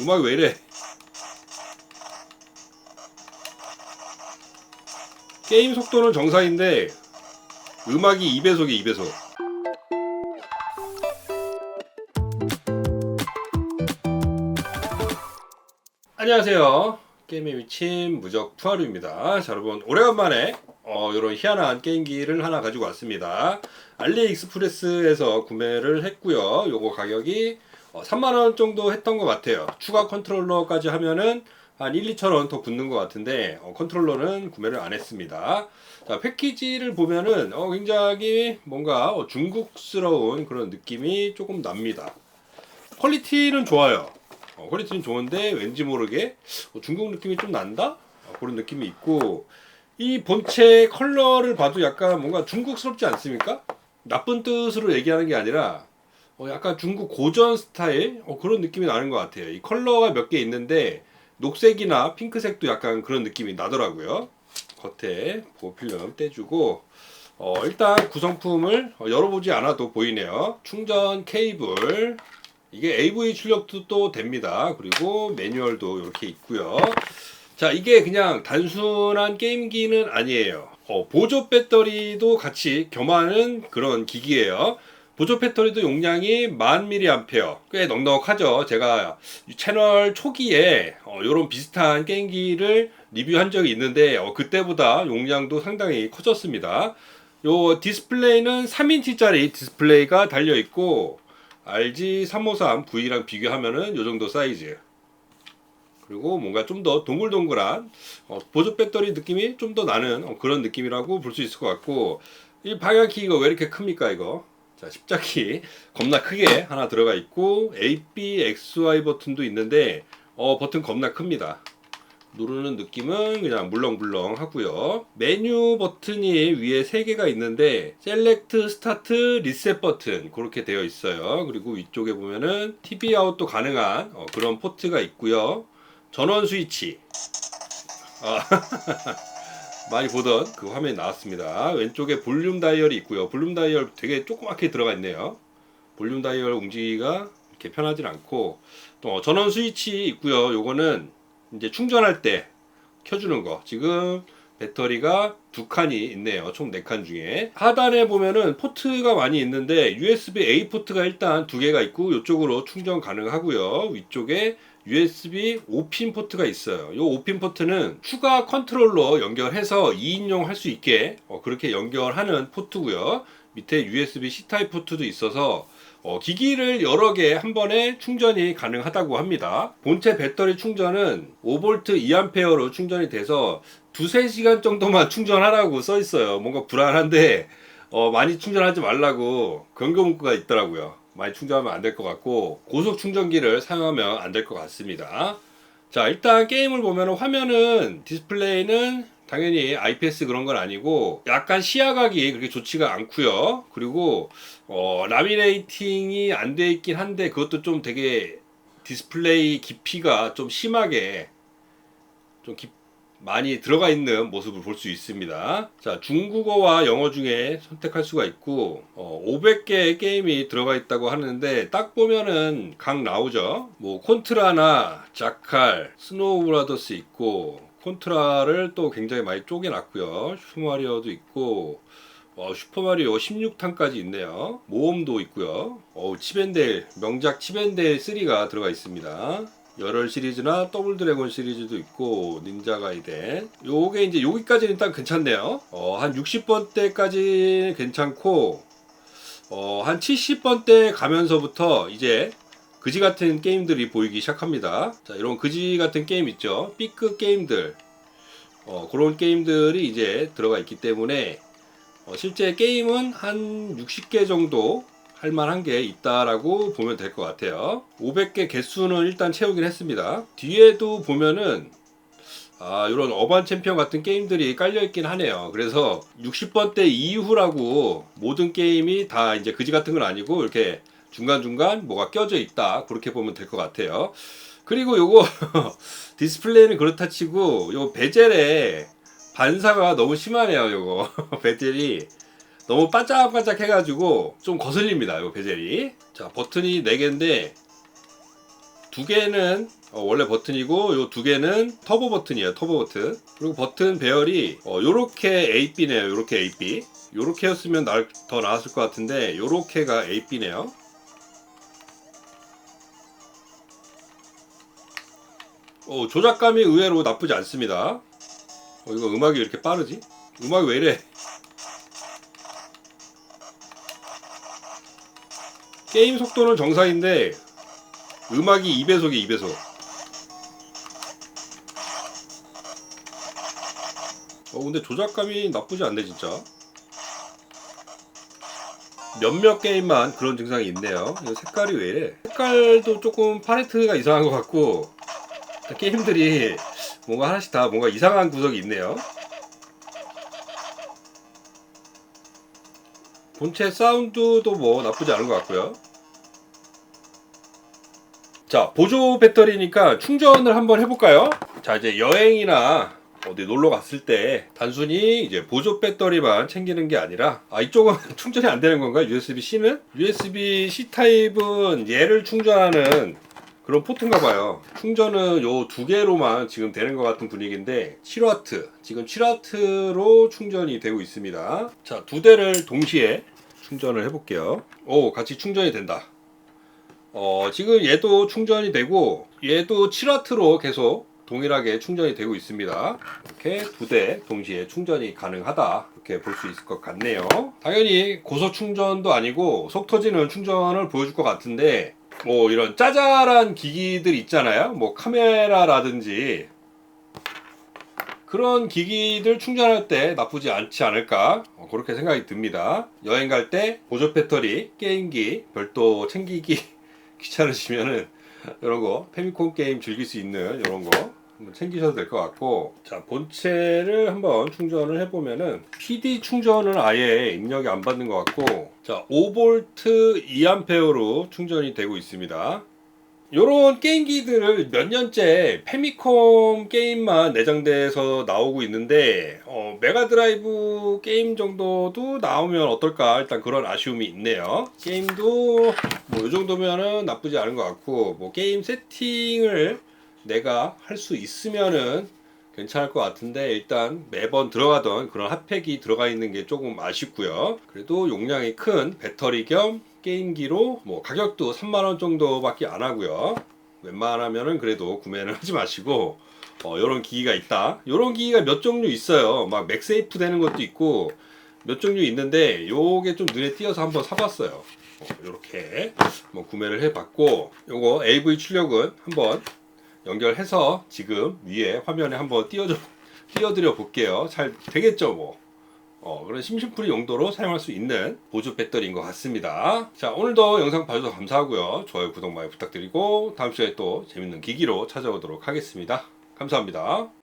음악이 왜 이래? 게임 속도는 정상인데 음악이 2배속이 2배속. 안녕하세요. 게임에 미친 무적 푸하루입니다. 자, 여러분 오래간만에 어, 이런 희한한 게임기를 하나 가지고 왔습니다. 알리익스프레스에서 구매를 했고요. 요거 가격이 어, 3만 원 정도 했던 것 같아요. 추가 컨트롤러까지 하면은 한 1, 2천 원 더 붙는 것 같은데 어, 컨트롤러는 구매를 안 했습니다. 자, 패키지를 보면은 어, 굉장히 뭔가 어, 중국스러운 그런 느낌이 조금 납니다. 퀄리티는 좋아요. 어, 퀄리티는 좋은데 왠지 모르게 어, 중국 느낌이 좀 난다? 어, 그런 느낌이 있고 이 본체 컬러를 봐도 약간 뭔가 중국스럽지 않습니까? 나쁜 뜻으로 얘기하는 게 아니라 어, 약간 중국 고전 스타일 어, 그런 느낌이 나는 것 같아요. 이 컬러가 몇 개 있는데 녹색이나 핑크색도 약간 그런 느낌이 나더라고요. 겉에 보필름 떼주고 어, 일단 구성품을 어, 열어보지 않아도 보이네요. 충전 케이블 이게 AV 출력도 또 됩니다. 그리고 매뉴얼도 이렇게 있고요. 자, 이게 그냥 단순한 게임기는 아니에요. 어, 보조 배터리도 같이 겸하는 그런 기기예요. 보조 배터리도 용량이 1000mAh 꽤 넉넉하죠. 제가 이 채널 초기에 어, 이런 비슷한 게임기를 리뷰한 적이 있는데 어, 그때보다 용량도 상당히 커졌습니다. 요 디스플레이는 3인치짜리 디스플레이가 달려 있고 RG 353V랑 비교하면은 요 정도 사이즈. 그리고 뭔가 좀 더 동글동글한 어, 보조 배터리 느낌이 좀 더 나는 어, 그런 느낌이라고 볼 수 있을 것 같고 이 방향키 이거 왜 이렇게 큽니까 이거? 자 십자키 겁나 크게 하나 들어가 있고 A, B, X, Y 버튼도 있는데 어 버튼 겁나 큽니다. 누르는 느낌은 그냥 물렁물렁 하고요. 메뉴 버튼이 위에 3개가 있는데 셀렉트, 스타트, 리셋 버튼 그렇게 되어 있어요. 그리고 위쪽에 보면은 TV 아웃도 가능한 어, 그런 포트가 있고요. 전원 스위치 아, 많이 보던 그 화면이 나왔습니다. 왼쪽에 볼륨 다이얼이 있고요. 볼륨 다이얼 되게 조그맣게 들어가 있네요. 볼륨 다이얼 움직이기가 이렇게 편하진 않고 또 전원 스위치 있고요. 요거는 이제 충전할 때 켜주는 거. 지금 배터리가 두 칸이 있네요. 총 네 칸 중에. 하단에 보면은 포트가 많이 있는데 USB-A 포트가 일단 두 개가 있고 이쪽으로 충전 가능하고요. 위쪽에 USB 5핀 포트가 있어요. 이 5핀 포트는 추가 컨트롤러 연결해서 2인용 할 수 있게 어, 그렇게 연결하는 포트고요. 밑에 USB C 타입 포트도 있어서 어, 기기를 여러 개 한 번에 충전이 가능하다고 합니다. 본체 배터리 충전은 5V 2A로 충전이 돼서 두세 시간 정도만 충전하라고 써 있어요. 뭔가 불안한데 어, 많이 충전하지 말라고 경고 문구가 있더라고요. 많이 충전하면 안 될 것 같고 고속 충전기를 사용하면 안 될 것 같습니다. 자 일단 게임을 보면 화면은 디스플레이는 당연히 IPS 그런 건 아니고 약간 시야각이 그렇게 좋지가 않고요. 그리고 어, 라미네이팅이 안 돼 있긴 한데 그것도 좀 되게 디스플레이 깊이가 좀 심하게 좀 깊, 많이 들어가 있는 모습을 볼 수 있습니다. 자, 중국어와 영어 중에 선택할 수가 있고, 어, 500개의 게임이 들어가 있다고 하는데, 딱 보면은 각 나오죠. 뭐, 콘트라나 자칼, 스노우 브라더스 있고, 콘트라를 또 굉장히 많이 쪼개놨고요. 슈퍼마리오도 있고, 어, 슈퍼마리오 16탄까지 있네요. 모험도 있고요. 어, 치벤델, 명작 치벤델 3가 들어가 있습니다. 열혈 시리즈나 더블 드래곤 시리즈도 있고 닌자 가이덴. 요게 이제 여기까지는 일단 괜찮네요. 어, 한 60번대까지 괜찮고 어, 한 70번대 가면서부터 이제 그지 같은 게임들이 보이기 시작합니다. 자 이런 그지 같은 게임 있죠. B급 게임들. 어, 그런 게임들이 이제 들어가 있기 때문에 어, 실제 게임은 한 60개 정도 할 만한 게 있다라고 보면 될 것 같아요. 500개 개수는 일단 채우긴 했습니다. 뒤에도 보면은 아, 이런 어반 챔피언 같은 게임들이 깔려 있긴 하네요. 그래서 60번대 이후라고 모든 게임이 다 이제 그지 같은 건 아니고 이렇게 중간중간 뭐가 껴져 있다. 그렇게 보면 될 것 같아요. 그리고 요거 디스플레이는 그렇다 치고 요 베젤에 반사가 너무 심하네요. 요거 베젤이 너무 반짝반짝 해가지고 좀 거슬립니다. 이 베젤이. 자 버튼이 4개인데 두 개는 어, 원래 버튼이고 요 두 개는 터보 버튼이에요. 터보 버튼. 그리고 버튼 배열이 어, 요렇게 AB네요. 요렇게 AB. 요렇게였으면 날, 더 나았을 것 같은데 요렇게가 AB네요. 어, 조작감이 의외로 나쁘지 않습니다. 어, 이거 음악이 왜 이렇게 빠르지? 음악이 왜 이래? 게임 속도는 정상인데 음악이 2배속이 2배속. 어 근데 조작감이 나쁘지 않네 진짜. 몇몇 게임만 그런 증상이 있네요. 색깔이 왜 이래? 색깔도 조금 팔레트가 이상한 것 같고 게임들이 뭔가 하나씩 다 뭔가 이상한 구석이 있네요. 본체 사운드도 뭐 나쁘지 않은 것 같고요. 자, 보조 배터리니까 충전을 한번 해볼까요? 자, 이제 여행이나 어디 놀러 갔을 때 단순히 이제 보조 배터리만 챙기는 게 아니라 아 이쪽은 충전이 안 되는 건가? USB-C는? USB-C 타입은 얘를 충전하는 그런 포트인가 봐요. 충전은 요 두 개로만 지금 되는 것 같은 분위기인데 7W 지금 7W로 충전이 되고 있습니다. 자, 두 대를 동시에 충전을 해볼게요. 오, 같이 충전이 된다. 어, 지금 얘도 충전이 되고 얘도 7W로 계속 동일하게 충전이 되고 있습니다. 이렇게 두 대 동시에 충전이 가능하다. 이렇게 볼 수 있을 것 같네요. 당연히 고속 충전도 아니고 속 터지는 충전을 보여줄 것 같은데 뭐 이런 짜잘한 기기들 있잖아요. 뭐 카메라라든지 그런 기기들 충전할 때 나쁘지 않지 않을까 어, 그렇게 생각이 듭니다. 여행 갈 때 보조 배터리, 게임기 별도 챙기기 귀찮으시면은 이런 거 페미콘 게임 즐길 수 있는 이런 거 한번 챙기셔도 될 것 같고. 자 본체를 한번 충전을 해보면은 PD 충전을 아예 입력이 안 받는 것 같고. 자 5V 2A로 충전이 되고 있습니다. 요런 게임기들을 몇 년째 페미콤 게임만 내장돼서 나오고 있는데 어, 메가드라이브 게임 정도도 나오면 어떨까? 일단 그런 아쉬움이 있네요. 게임도 뭐 요 정도면은 나쁘지 않은 것 같고 뭐 게임 세팅을 내가 할 수 있으면은 괜찮을 것 같은데 일단 매번 들어가던 그런 핫팩이 들어가 있는 게 조금 아쉽고요. 그래도 용량이 큰 배터리 겸 게임기로 뭐 가격도 3만 원 정도밖에 안 하고요. 웬만하면은 그래도 구매는 하지 마시고 어, 요런 기기가 있다. 요런 기기가 몇 종류 있어요. 막 맥세이프 되는 것도 있고 몇 종류 있는데 요게 좀 눈에 띄어서 한번 사봤어요. 어, 요렇게 뭐 구매를 해봤고 요거 AV 출력은 한번 연결해서 지금 위에 화면에 한번 띄워줘 띄워드려 볼게요 잘 되겠죠 뭐 어, 그런 심심풀이 용도로 사용할 수 있는 보조 배터리인 것 같습니다. 자, 오늘도 영상 봐주셔서 감사하고요. 좋아요, 구독 많이 부탁드리고 다음 시간에 또 재밌는 기기로 찾아오도록 하겠습니다. 감사합니다.